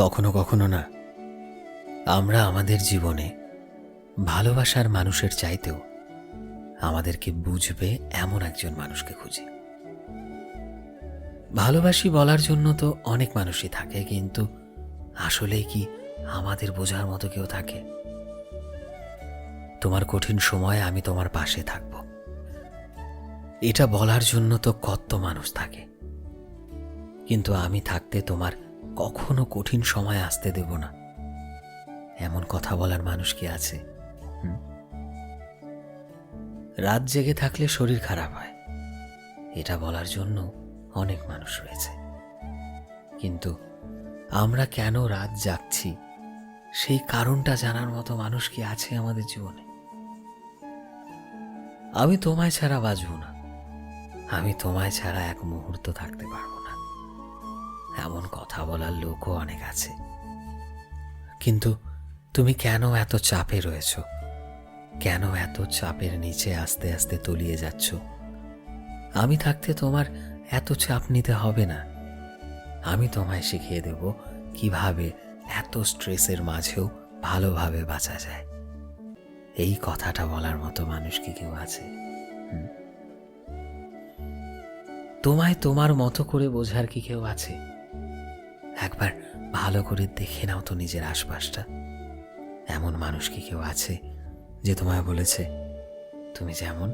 কখনো কখনো না, আমরা আমাদের জীবনে ভালোবাসার মানুষের চাইতেও আমাদেরকে বুঝবে এমন একজন মানুষকে খুঁজি। ভালোবাসি বলার জন্য তো অনেক মানুষই থাকে, কিন্তু আসলেই কি আমাদের বোঝার মতো কেউ থাকে? তোমার কঠিন সময়ে আমি তোমার পাশে থাকব। এটা বলার জন্য তো কত মানুষ থাকে। কিন্তু আমি থাকতে তোমার কখনো কঠিন সময় আসতে দেব না। এমন কথা বলার মানুষ কি আছে? রাত জেগে থাকলে শরীর খারাপ হয়। এটা বলার জন্য অনেক মানুষ রয়েছে। কিন্তু আমরা কেন রাত জাগছি? সেই কারণটা জানার মতো মানুষ কি আছে আমাদের জীবনে? আমি তোমায় ছাড়া বাঁচব না। আমি তোমায় ছাড়া এক মুহূর্ত থাকতে পারব এমন কথা বলার লোকও অনেক আছে। কিন্তু তুমি কেন এত চাপে রয়েছ? কেন এত চাপের নিচে আস্তে আস্তে তলিয়ে যাচ্ছ? আমি থাকতে তোমার এত চাপ নিতে হবে না। আমি তোমায় শিখিয়ে দেব কীভাবে এত স্ট্রেসের মাঝেও ভালোভাবে বাঁচা যায়। এই কথাটা বলার মতো মানুষ কি কেউ আছে? তোমায় তোমার মতো করে বোঝার কি কেউ আছে? একবার ভালো করে দেখে নাও তো নিজের আশপাশটা। এমন মানুষ কি কেউ আছে যে তোমায় বলেছে, তুমি যেমন,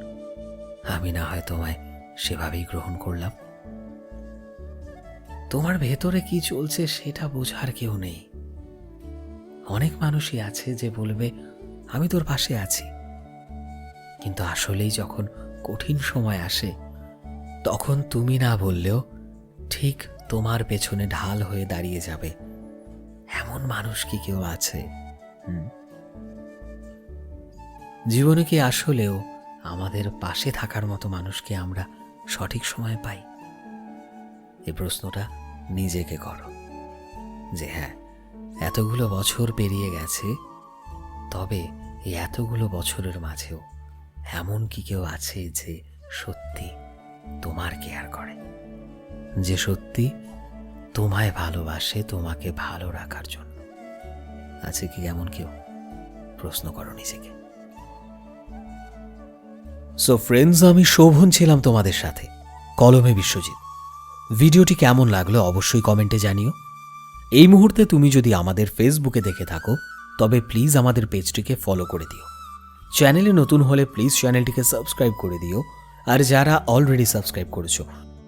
আমি না হয় তোমায় সেভাবেই গ্রহণ করলাম তোমার ভেতরে কি চলছে সেটা বোঝার কেউ নেই। অনেক মানুষই আছে যে বলবে, আমি তোর পাশে আছি কিন্তু আসলেই যখন কঠিন সময় আসে, তখন তুমি না বললেও ঠিক তোমার পেছনে ঢাল হয়ে দাঁড়িয়ে যাবে। এমন মানুষ কি কেউ আছে? জীবনে কি আসলেও আমাদের পাশে থাকার মতো মানুষকে আমরা সঠিক সময় পাই? এই প্রশ্নটা নিজেকে করো। যে হ্যাঁ এতগুলো বছর পেরিয়ে গেছে, তবে এই এতগুলো বছরের মাঝেও এমন কি কেউ আছে যে সত্যি তোমার কেয়ার করে? যে সত্যি তোমায় ভালোবাসে তোমাকে ভালো রাখার জন্য। আছে কি এমন কেউ? প্রশ্ন করো নিজেকে। সো ফ্রেন্ডস আমি শোভন ছিলাম তোমাদের সাথে। কলমে বিশ্বজিৎ। ভিডিওটি কেমন লাগল অবশ্যই কমেন্টে জানিও। এই মুহূর্তে তুমি যদি আমাদের ফেসবুকে দেখে থাকো, তবে প্লিজ আমাদের পেজটিকে ফলো করে দিও। চ্যানেলে নতুন হলে প্লিজ চ্যানেলটিকে সাবস্ক্রাইব করে দিও। আর যারা অলরেডি সাবস্ক্রাইব করেছ